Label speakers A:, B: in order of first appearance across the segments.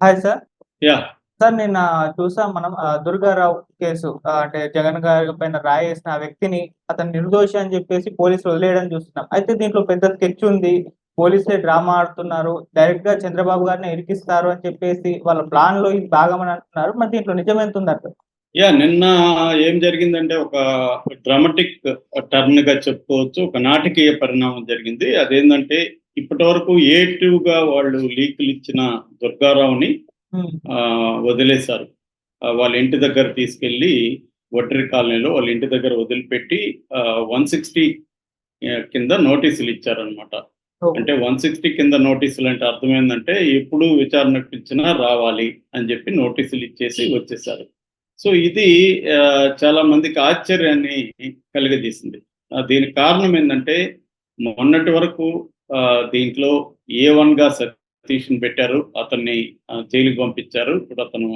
A: Hi sir.
B: Yeah!
A: Sir నిన్న చూసాం మనం దుర్గారావు కేసు అంటే జగన్ గారి పైన రాయేసిన ఆ వ్యక్తిని అతను నిర్దోషి అని చెప్పేసి పోలీసులు వదిలేయడం చూస్తున్నాం. అయితే దీంట్లో పెద్ద స్కెచ్ ఉంది. పోలీసులే డ్రామా ఆడుతున్నారు. డైరెక్ట్‌గా చంద్రబాబు గారినే ఇరికిస్తారు అని చెప్పేసి వాళ్ళ ప్లాన్‌లో ఇది భాగమని అంటున్నారు. మరి దీంట్లో నిజమెంత ఉందంటారు?
B: యాహ్! నిన్న ఏం జరిగిందంటే ఒక డ్రామాటిక్ టర్న్‌గా చెప్పుకోవచ్చు. ఒక నాటకీయ పరిణామం జరిగింది. అదేందంటే ఇప్పటివరకు ఏ టూగా వాళ్ళు లీకులు ఇచ్చిన దుర్గారావుని వదిలేశారు. వాళ్ళ ఇంటి దగ్గర తీసుకెళ్ళి వడ్రి కాలనీలో వాళ్ళ ఇంటి దగ్గర వదిలిపెట్టి 160 ఆహ్, కింద నోటీసులు ఇచ్చారనమాట. అంటే 160 కింద నోటీసులు అంటే అర్థమైందంటే ఎప్పుడు విచారణకు పిలిచినా రావాలి అని చెప్పి నోటీసులు ఇచ్చేసి వచ్చేసారు. సో ఇది చాలా మందికి ఆశ్చర్యాన్ని కలుగజేసింది. దీనికి కారణం ఏందంటే మొన్నటి వరకు దీంట్లో ఏ వన్‌గా సతీష్‌ని పెట్టారు. అతన్ని జైలుకి పంపించారు. ఇప్పుడు అతను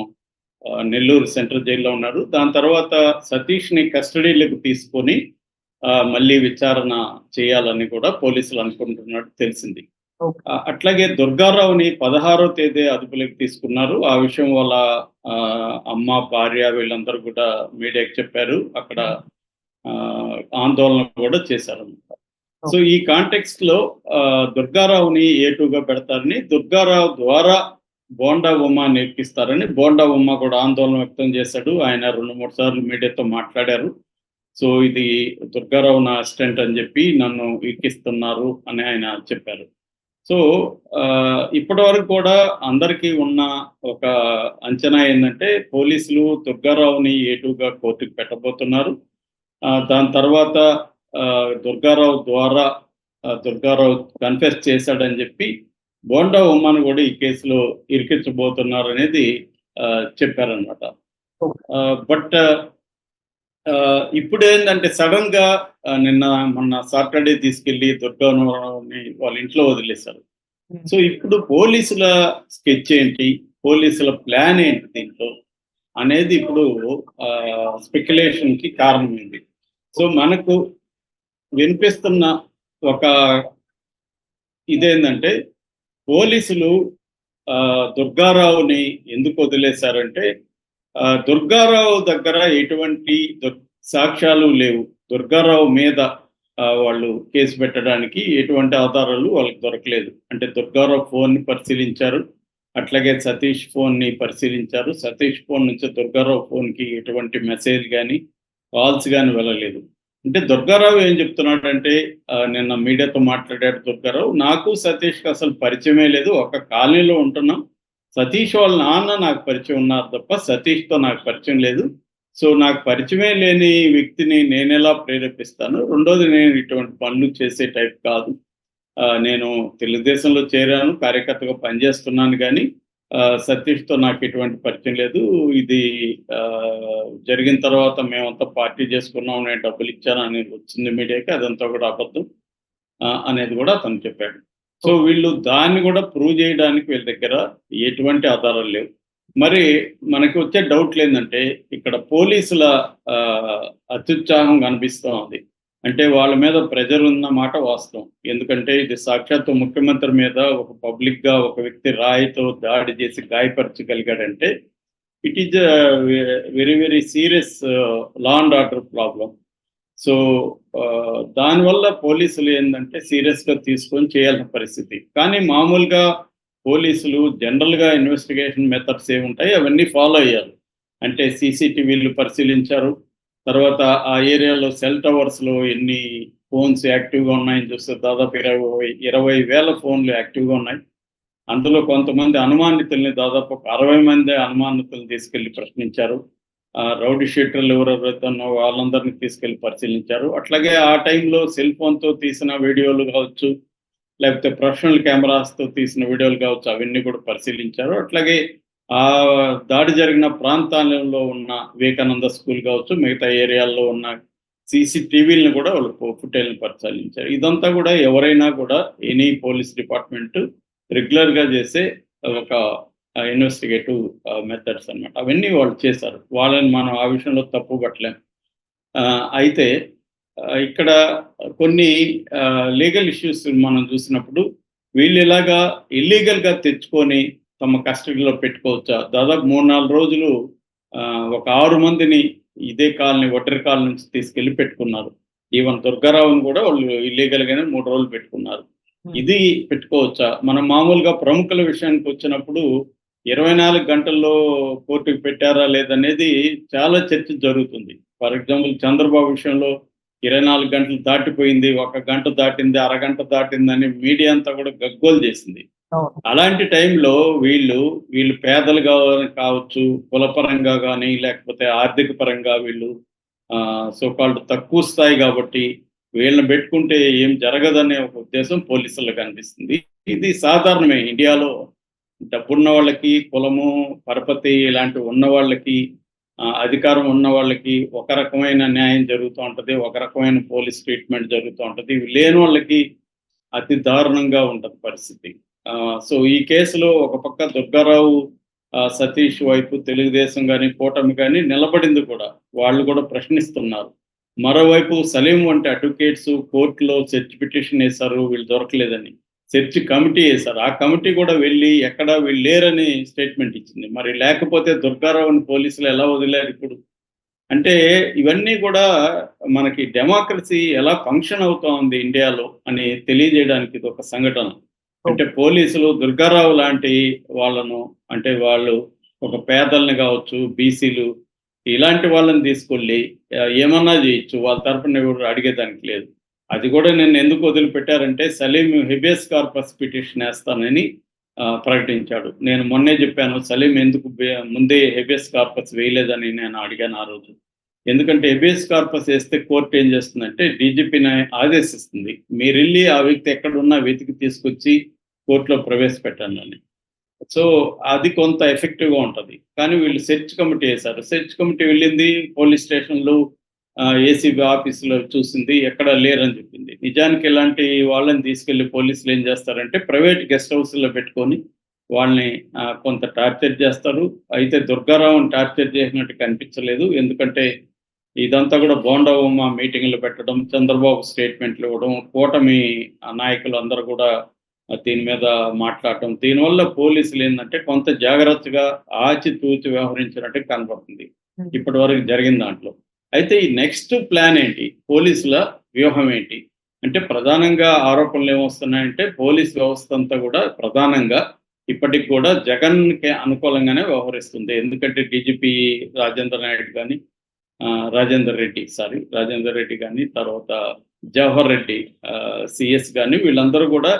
B: నెల్లూరు సెంట్రల్ జైల్‌లో ఉన్నారు. దాని తర్వాత సతీష్‌ని కస్టడీలోకి తీసుకొని మళ్ళీ విచారణ చేయాలని కూడా పోలీసులు అనుకుంటున్నట్టు తెలిసింది. అట్లాగే దుర్గారావుని 16 తేదీ అదుపులోకి తీసుకున్నారు. ఆ విషయం వాళ్ళ అమ్మ, భార్య వీళ్ళందరూ కూడా మీడియాకి చెప్పారు. అక్కడ ఆందోళన కూడా చేశారన్నమాట. సో ఈ కాంటెక్స్ట్లో దుర్గారావుని ఏటుగా పెడతారని దుర్గారావు ద్వారా బోండా ఉమ్మ నేర్పిస్తారని బోండా ఉమ్మ కూడా ఆందోళన వ్యక్తం చేశాడు. ఆయన 2, 3 సార్లు మీడియాతో మాట్లాడారు. సో ఇది దుర్గారావు నా అసిస్టెంట్ అని చెప్పి నన్ను ఎక్కిస్తున్నారు అని ఆయన చెప్పారు. సో ఇప్పటి వరకు కూడా అందరికీ ఉన్న ఒక అంచనా ఏంటంటే పోలీసులు దుర్గారావుని ఏటుగా కోర్టుకు పెట్టబోతున్నారు. దాని తర్వాత దుర్గారావు ద్వారా దుర్గారావు కన్ఫెస్ చేశాడని చెప్పి బోండా ఉమ్మను కూడా ఈ కేసులో ఇరికించబోతున్నారనేది ఆహ్, చెప్పారనమాట. బట్ ఆహ్, ఇప్పుడేందంటే సడెన్‌గా ఆహ్, నిన్న మొన్న సాటర్డే తీసుకెళ్ళి దుర్గారావుని వాళ్ళ ఇంట్లో వదిలేశారు. సో ఇప్పుడు పోలీసుల స్కెచ్ ఏంటి? పోలీసుల ప్లాన్ ఏంటి దీంట్లో? అనేది ఇప్పుడు ఆహ్, స్పెక్యులేషన్‌కి కారణమైంది. సో మనకు వినిపిస్తున్న ఒక ఇదేంటంటే పోలీసులు దుర్గారావుని ఎందుకు వదిలేశారంటే దుర్గారావు దగ్గర ఎటువంటి దుర్ సాక్ష్యాలు లేవు. దుర్గారావు మీద వాళ్ళు కేసు పెట్టడానికి ఎటువంటి ఆధారాలు వాళ్ళకి దొరకలేదు. అంటే దుర్గారావు ఫోన్‌ని పరిశీలించారు. అట్లాగే సతీష్ ఫోన్‌ని పరిశీలించారు. సతీష్ ఫోన్ నుంచి దుర్గారావు ఫోన్‌కి ఎటువంటి మెసేజ్ కానీ కాల్స్ కానీ వెళ్ళలేదు. అంటే దుర్గారావు ఏం చెప్తున్నాడంటే నిన్న మీడియాతో మాట్లాడాడు దుర్గారావు. నాకు సతీష్‌కి అసలు పరిచయమే లేదు. ఒక కాలనీలో ఉంటున్నాం. సతీష్ వాళ్ళ నాన్న నాకు పరిచయం ఉన్నారు తప్ప సతీష్‌తో నాకు పరిచయం లేదు. సో నాకు పరిచయమే లేని వ్యక్తిని నేను ఎలా ప్రేరేపిస్తాను? రెండోది నేను ఇటువంటి పనులు చేసే టైప్ కాదు. నేను తెలుగుదేశంలో చేరాను. కార్యకర్తగా పనిచేస్తున్నాను కానీ సతీష్‌తో నాకు ఎటువంటి పరిచయం లేదు. ఇది జరిగిన తర్వాత మేమంతా పార్టీ చేసుకున్నాం. నేను డబ్బులు ఇచ్చాను అనేది వచ్చింది మీడియాకి. అదంతా కూడా అబద్ధం. అనేది కూడా అతను చెప్పాడు. సో వీళ్ళు దాన్ని కూడా ప్రూవ్ చేయడానికి వీళ్ళ దగ్గర ఎటువంటి ఆధారాలు లేవు. మరి మనకి వచ్చే డౌట్‌లేందంటే ఇక్కడ పోలీసుల అత్యుత్సాహం కనిపిస్తా ఉంది. అంటే వాళ్ళ మీద ప్రెజర్ ఉన్న మాట వాస్తవం. ఎందుకంటే ఇది సాక్షాత్తు ముఖ్యమంత్రి మీద ఒక పబ్లిక్‌గా ఒక వ్యక్తి రాయితో దాడి చేసి గాయపరచగలిగాడంటే it is very very serious law and order problem so దానివల్ల పోలీసులు ఏంటంటే సీరియస్‌గా తీసుకొని చేయాల్సిన పరిస్థితి. కానీ మామూలుగా పోలీసులు జనరల్‌గా ఇన్వెస్టిగేషన్ మెథడ్స్ ఏముంటాయి అవన్నీ ఫాలో అయ్యారు. అంటే సీసీటీవీలు పరిశీలించారు. తర్వాత ఆ ఏరియాలో సెల్ టవర్స్‌లో ఎన్ని ఫోన్స్ యాక్టివ్‌గా ఉన్నాయని చూస్తే దాదాపు ఇరవై ఇరవై వేల ఫోన్‌లు యాక్టివ్‌గా ఉన్నాయి. అందులో కొంతమంది అనుమానితుల్ని దాదాపు ఒక 60 మంది అనుమానితులు తీసుకెళ్ళి ప్రశ్నించారు. రౌడీ షీటర్లు ఎవరెవరైతే ఉన్నారో వాళ్ళందరిని తీసుకెళ్ళి పరిశీలించారు. అట్లాగే ఆ టైంలో సెల్ ఫోన్‌తో తీసిన వీడియోలు కావచ్చు, లేకపోతే ప్రొఫెషనల్ కెమెరాస్‌తో తీసిన వీడియోలు కావచ్చు అవన్నీ కూడా పరిశీలించారు. అట్లాగే ఆ దాడి జరిగిన ప్రాంతాలలో ఉన్న వివేకానంద స్కూల్ కావచ్చు, మిగతా ఏరియాల్లో ఉన్న సీసీటీవీలను కూడా వాళ్ళు ఫుటేజ్‌ని పరిశీలించారు. ఇదంతా కూడా ఎవరైనా కూడా ఎనీ పోలీస్ డిపార్ట్‌మెంట్ రెగ్యులర్‌గా చేసే ఒక ఇన్వెస్టిగేటివ్ మెథడ్స్ అన్నమాట. అవన్నీ వాళ్ళు చేశారు. వాళ్ళని మనం ఆ విషయంలో తప్పు పట్టలేం. అయితే ఇక్కడ కొన్ని లీగల్ ఇష్యూస్ మనం చూసినప్పుడు వీళ్ళు ఇలాగా ఇల్లీగల్‌గా తెచ్చుకొని తమ కస్టడీలో పెట్టుకోవచ్చా? దాదాపు మూడు నాలుగు రోజులు ఒక ఆరు మందిని ఇదే కాలనీ ఒటరి కాలనీ నుంచి తీసుకెళ్ళి పెట్టుకున్నారు. ఈవెన్ దుర్గారావుని కూడా వాళ్ళు ఇల్లీగల్ గానే మూడు రోజులు పెట్టుకున్నారు. ఇది పెట్టుకోవచ్చా? మనం మామూలుగా ప్రముఖుల విషయానికి వచ్చినప్పుడు ఇరవై నాలుగు గంటల్లో కోర్టుకు పెట్టారా లేదనేది చాలా చర్చ జరుగుతుంది. ఫర్ ఎగ్జాంపుల్ చంద్రబాబు విషయంలో ఇరవై నాలుగు గంటలు దాటిపోయింది ఒక గంట దాటింది అరగంట దాటిందని మీడియా అంతా కూడా గగ్గోలు చేసింది. అలాంటి టైంలో వీళ్ళు వీళ్ళు పేదలుగా కావచ్చు కులపరంగా కానీ లేకపోతే ఆర్థిక పరంగా వీళ్ళు సోకాళ్ళు తక్కువ స్థాయి కాబట్టి వీళ్ళని పెట్టుకుంటే ఏం జరగదనే ఒక ఉద్దేశం పోలీసులకు కనిపిస్తుంది. ఇది సాధారణమే. ఇండియాలో డబ్బున్న వాళ్ళకి కులము పరపతి ఇలాంటివి ఉన్న వాళ్ళకి అధికారం ఉన్న వాళ్ళకి ఒక రకమైన న్యాయం జరుగుతూ ఉంటది ఒక రకమైన పోలీస్ ట్రీట్మెంట్ జరుగుతూ ఉంటది. ఇవి లేని వాళ్ళకి అతి దారుణంగా ఉంటది పరిస్థితి. సో ఈ కేసులో ఒక పక్క దుర్గారావు సతీష్ వైపు తెలుగుదేశం కానీ కూటమి కానీ నిలబడింది కూడా. వాళ్ళు కూడా ప్రశ్నిస్తున్నారు. మరోవైపు సలీం వంటి అడ్వకేట్స్ కోర్టులో సెర్చ్ పిటిషన్ వేశారు వీళ్ళు దొరకలేదని. సెర్చ్ కమిటీ వేశారు. ఆ కమిటీ కూడా వెళ్ళి ఎక్కడ వీళ్ళు లేరని స్టేట్మెంట్ ఇచ్చింది. మరి లేకపోతే దుర్గారావుని పోలీసులు ఎలా వదిలేరు ఇప్పుడు? అంటే ఇవన్నీ కూడా మనకి డెమోక్రసీ ఎలా ఫంక్షన్ అవుతా ఉంది ఇండియాలో అని తెలియజేయడానికి ఇది ఒక సంఘటన. అంటే పోలీసులు దుర్గారావు లాంటి వాళ్ళను అంటే వాళ్ళు ఒక పేదల్ని కావచ్చు బీసీలు ఇలాంటి వాళ్ళని తీసుకెళ్ళి ఏమన్నా చేయొచ్చు. వాళ్ళ తరపున ఎవరు అడిగేదానికి లేదు. అది కూడా నేను ఎందుకు వదిలిపెట్టారంటే సలీం హెబియస్ కార్పస్ పిటిషన్ వేస్తానని ప్రకటించాడు. నేను మొన్నే చెప్పాను సలీం ఎందుకు ముందే హెబియస్ కార్పస్ వేయలేదని నేను అడిగాను ఆ రోజు. ఎందుకంటే ఎబిఎస్ కార్పస్ వేస్తే కోర్టు ఏం చేస్తుందంటే డీజీపీని ఆదేశిస్తుంది. మీరు వెళ్ళి ఆ వ్యక్తి ఎక్కడున్నా వెతికి తీసుకొచ్చి కోర్టులో ప్రవేశపెట్టండి అని. సో అది కొంత ఎఫెక్టివ్గా ఉంటుంది. కానీ వీళ్ళు సెర్చ్ కమిటీ వేశారు. సెర్చ్ కమిటీ వెళ్ళింది పోలీస్ స్టేషన్లు ఏసీబీ ఆఫీసులో చూసింది ఎక్కడ లేరని చెప్పింది. నిజానికి ఇలాంటి వాళ్ళని తీసుకెళ్ళి పోలీసులు ఏం చేస్తారంటే ప్రైవేట్ గెస్ట్ హౌస్లో పెట్టుకొని వాళ్ళని కొంత టార్చర్ చేస్తారు. అయితే దుర్గారావుని టార్చర్ చేసినట్టు కనిపించలేదు. ఎందుకంటే ఇదంతా కూడా బోండా ఉమా మీటింగ్లు పెట్టడం చంద్రబాబు స్టేట్మెంట్లు ఇవ్వడం కూటమి నాయకులు అందరూ కూడా దీని మీద మాట్లాడటం. దీనివల్ల పోలీసులు ఏంటంటే కొంత జాగ్రత్తగా ఆచితూచి వ్యవహరించినట్టు కనపడుతుంది ఇప్పటి వరకు జరిగిన దాంట్లో. అయితే ఈ నెక్స్ట్ ప్లాన్ ఏంటి? పోలీసుల వ్యూహం ఏంటి? అంటే ప్రధానంగా ఆరోపణలు ఏమొస్తున్నాయంటే పోలీస్ వ్యవస్థ అంతా కూడా ప్రధానంగా ఇప్పటికి కూడా జగన్కి అనుకూలంగానే వ్యవహరిస్తుంది. ఎందుకంటే డీజీపీ రాజేంద్ర నాయుడు కానీ రాజేందర్ రెడ్డి సారీ రాజేందర్ రెడ్డి కానీ తర్వాత జవహర్ రెడ్డి సిఎస్ కానీ వీళ్ళందరూ కూడా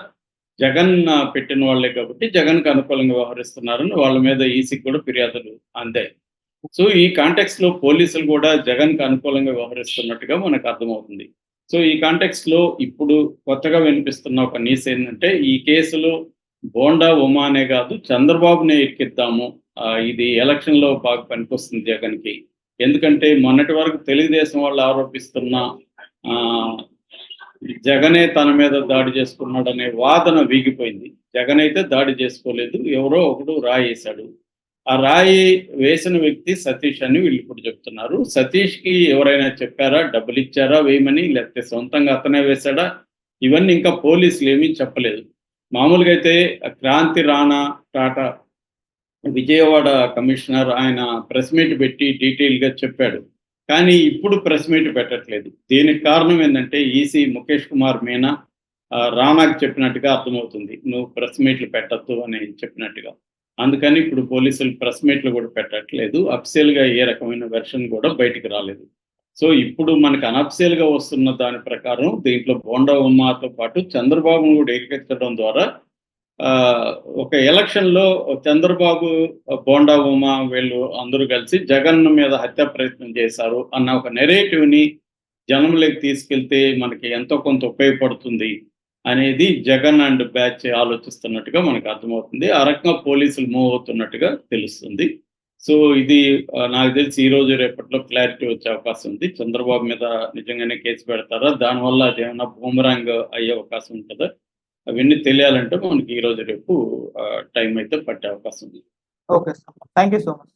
B: జగన్ పెట్టిన వాళ్ళే కాబట్టి జగన్కి అనుకూలంగా వ్యవహరిస్తున్నారని వాళ్ళ మీద ఈసీకి కూడా ఫిర్యాదులు అందాయి. సో ఈ కాంటెక్స్ట్లో పోలీసులు కూడా జగన్కి అనుకూలంగా వ్యవహరిస్తున్నట్టుగా మనకు అర్థమవుతుంది. సో ఈ కాంటెక్స్ట్లో ఇప్పుడు కొత్తగా వినిపిస్తున్న ఒక న్యూస్ ఏంటంటే ఈ కేసులో బోండా ఉమానే కాదు చంద్రబాబునే ఎక్కిద్దాము. ఇది ఎలక్షన్లో బాగా పనికొస్తుంది జగన్కి ఎందుకంటే మొన్నటి వరకు తెలుగుదేశం వాళ్ళు ఆరోపిస్తున్న ఆ జగనే తన మీద దాడి చేసుకున్నాడు అనే వాదన వీగిపోయింది. జగన్ అయితే దాడి చేసుకోలేదు ఎవరో ఒకడు రాయేశాడు ఆ రాయి వేసిన వ్యక్తి సతీష్ అని వీళ్ళు ఇప్పుడు చెప్తున్నారు. సతీష్కి ఎవరైనా చెప్పారా? డబ్బులు ఇచ్చారా? వేయమని? లేకపోతే సొంతంగా అతనే వేశాడా? ఇవన్నీ ఇంకా పోలీసులు ఏమీ చెప్పలేదు. మామూలుగా అయితే క్రాంతి రాణా టాటా విజయవాడ కమిషనర్ ఆయన ప్రెస్ మీట్ పెట్టి డీటెయిల్గా చెప్పాడు. కానీ ఇప్పుడు ప్రెస్ మీట్ పెట్టట్లేదు. దీనికి కారణం ఏంటంటే ఈసీ ముఖేష్ కుమార్ మీనా ఆ, చెప్పినట్టుగా అర్థమవుతుంది. నువ్వు ప్రెస్ మీట్లు పెట్టద్దు అని చెప్పినట్టుగా. అందుకని ఇప్పుడు పోలీసులు ప్రెస్ మీట్లు కూడా పెట్టట్లేదు. అఫిషియల్గా ఏ రకమైన వెర్షన్ కూడా బయటికి రాలేదు. సో ఇప్పుడు మనకి అనఫిషియల్గా వస్తున్న దాని ప్రకారం దీంట్లో బోండా ఉమ్మాతో పాటు చంద్రబాబును కూడా ఏకెత్తడం ద్వారా ఒక ఎలక్షన్లో చంద్రబాబు బోండా ఉమా వీళ్ళు అందరూ కలిసి జగన్ మీద హత్య ప్రయత్నం చేశారు అన్న ఒక నెరేటివ్ని జనంలోకి తీసుకెళ్తే మనకి ఎంతో కొంత ఉపయోగపడుతుంది అనేది జగన్ అండ్ బ్యాచ్ ఆలోచిస్తున్నట్టుగా మనకు అర్థమవుతుంది. ఆ రకంగా పోలీసులు మూవ్ అవుతున్నట్టుగా తెలుస్తుంది. సో ఇది నాకు తెలిసి ఈ రోజు రేపట్లో క్లారిటీ వచ్చే అవకాశం ఉంది. చంద్రబాబు మీద నిజంగానే కేసు పెడతారా? దానివల్ల అదేమన్నా బూమరాంగ్ అయ్యే అవకాశం ఉంటుందా? అవన్నీ తెలియాలంటే మనకి ఈ రోజు రేపు టైం అయితే పట్టే అవకాశం ఉంది.
A: Okay sir. Thank you so much.